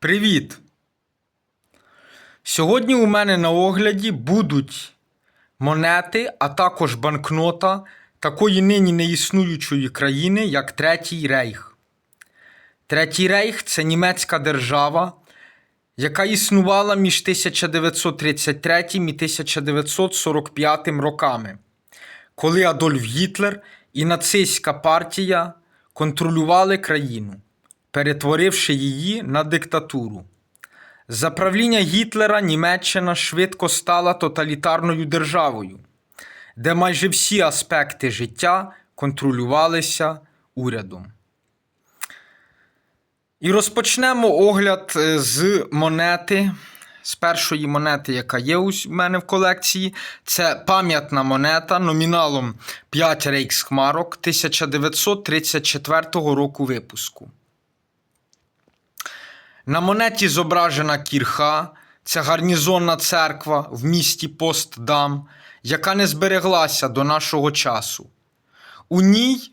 Привіт! Сьогодні у мене на огляді будуть монети, а також банкнота такої нині неіснуючої країни, як Третій Рейх. Третій Рейх це німецька держава, яка існувала між 1933 і 1945 роками, коли Адольф Гітлер і нацистська партія контролювали країну, перетворивши її на диктатуру. За правління Гітлера Німеччина швидко стала тоталітарною державою, де майже всі аспекти життя контролювалися урядом. І розпочнемо огляд е, з монети. З першої монети, яка є у мене в колекції, це пам'ятна монета номіналом 5 рейхсмарок 1934 року випуску. На монеті зображена кірха, це гарнізонна церква в місті Постдам, яка не збереглася до нашого часу. У ній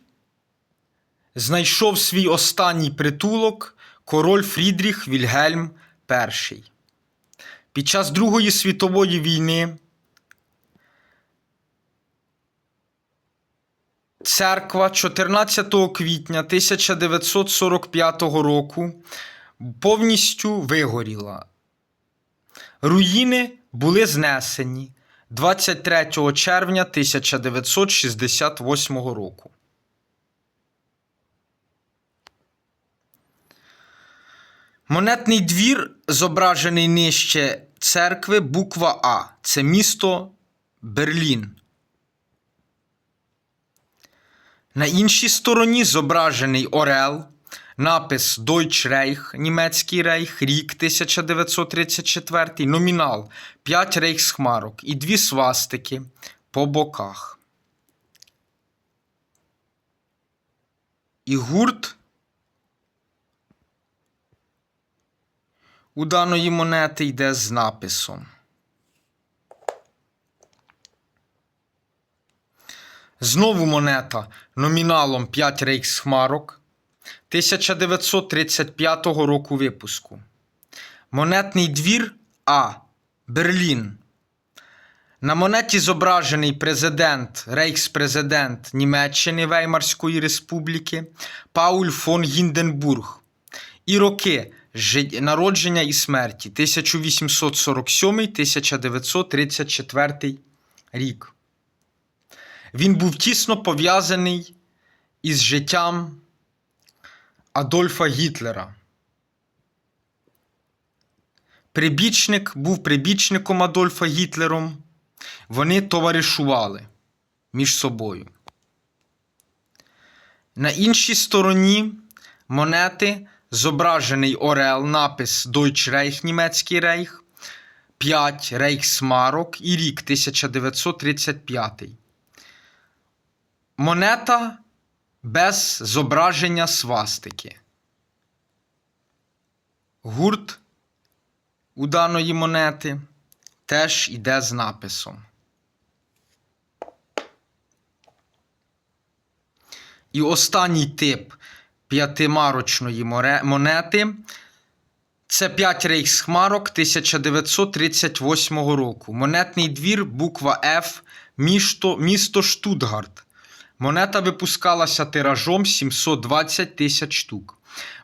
знайшов свій останній притулок король Фрідріх Вільгельм І. Під час Другої світової війни церква 14 квітня 1945 року повністю вигоріла. Руїни були знесені 23 червня 1968 року. Монетний двір, зображений нижче церкви, буква А. Це місто Берлін. На іншій стороні зображений Орел, напис Deutsche Reich, Німецький рейх, рік 1934, номінал 5 рейхсмарок і дві свастики по боках. І гурт у даної монети йде з написом. Знову монета номіналом 5 рейхсмарок 1935 року випуску. Монетний двір А. Берлін. На монеті зображений президент, рейхспрезидент Німеччини Веймарської Республіки Пауль фон Гінденбург. І роки народження і смерті 1847-1934 рік. Він був тісно пов'язаний із життям Адольфа Гітлера. Прибічник був прибічником Адольфа Гітлером. Вони товаришували між собою. На іншій стороні монети зображений Орел, напис Deutsche Reich, Німецький рейх, 5 рейхсмарок і рік 1935. Монета без зображення свастики. Гурт у даної монети теж йде з написом. І останній тип п'ятимарочної монети це 5 рейхсмарок 1938 року. Монетний двір, буква F, місто, місто Штутгарт. Монета випускалася тиражом 720 тисяч штук.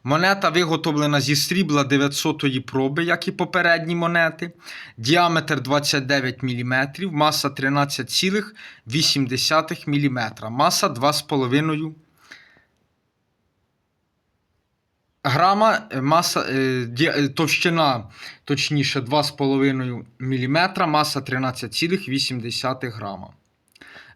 Монета виготовлена зі срібла 900 проби, як і попередні монети. Діаметр 29 мм, маса 13,8 мм, маса 2,5 грама, маса, е, е, товщина, точніше 2,5 мм, маса 13,8 грама.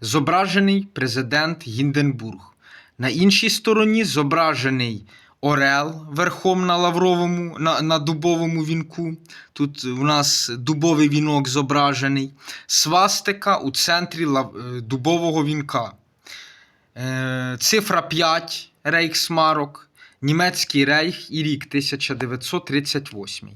Зображений президент Гінденбург. На іншій стороні зображений Орел верхом на лавровому, на, на дубовому вінку. Тут у нас дубовий вінок зображений. Свастика у центрі лав, е, дубового вінка. Е, цифра 5 рейхсмарок, Німецький рейх і рік 1938.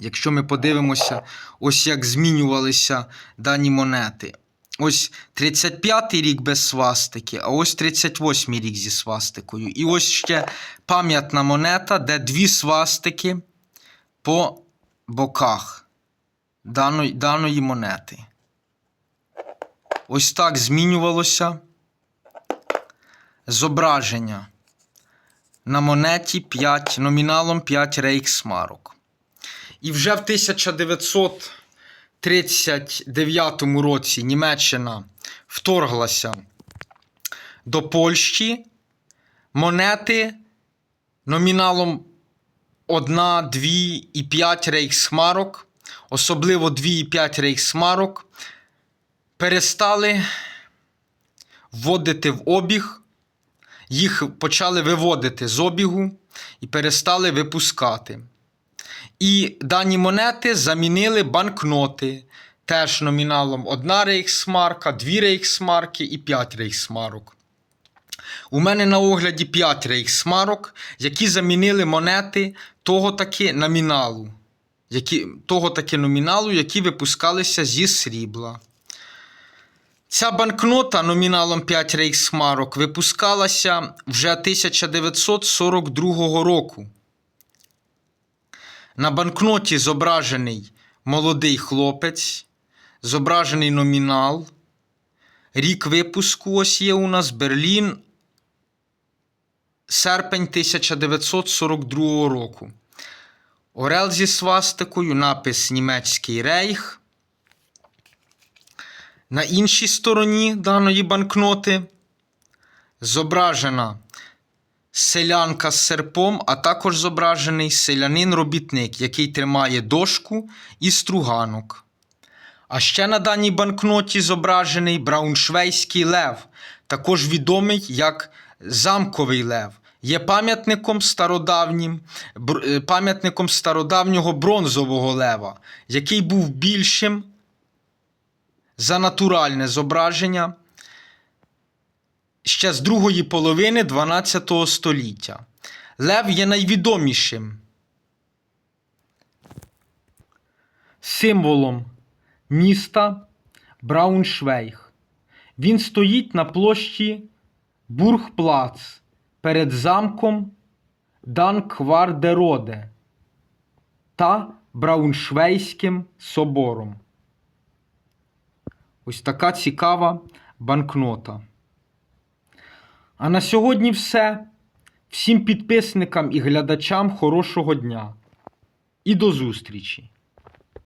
Якщо ми подивимося, ось як змінювалися дані монети. Ось 35-й рік без свастики, а ось 38-й рік зі свастикою. І ось ще пам'ятна монета, де дві свастики по боках даної, даної монети. Ось так змінювалося зображення на монеті 5, номіналом 5 рейхсмарок. І вже в 1939 році Німеччина вторглася до Польщі. Монети номіналом 1, 2 і 5 рейхсмарок, особливо 2 і 5 рейхсмарок, перестали вводити в обіг, їх почали виводити з обігу і перестали випускати. І дані монети замінили банкноти, теж номіналом 1 рейхсмарка, 2 рейхсмарки і 5 рейхсмарок. У мене на огляді 5 рейхсмарок, які замінили монети того таки номіналу, які, того таки номіналу, які випускалися зі срібла. Ця банкнота номіналом 5 рейхсмарок випускалася вже 1942 року. На банкноті зображений молодий хлопець, зображений номінал. Рік випуску ось є у нас Берлін, серпень 1942 року. Орел зі свастикою, напис Німецький рейх. На іншій стороні даної банкноти зображена селянка з серпом, а також зображений селянин-робітник, який тримає дошку і струганок. А ще на даній банкноті зображений брауншвейський лев, також відомий як замковий лев. Є пам'ятником стародавнім, е, пам'ятником стародавнього бронзового лева, який був більшим за натуральне зображення ще з другої половини 12 століття. Лев є найвідомішим символом міста Брауншвейг. Він стоїть на площі Бурхплац перед замком Данквардероде та Брауншвейським собором. Ось така цікава банкнота. А на сьогодні все. Всім підписникам і глядачам хорошого дня. І до зустрічі!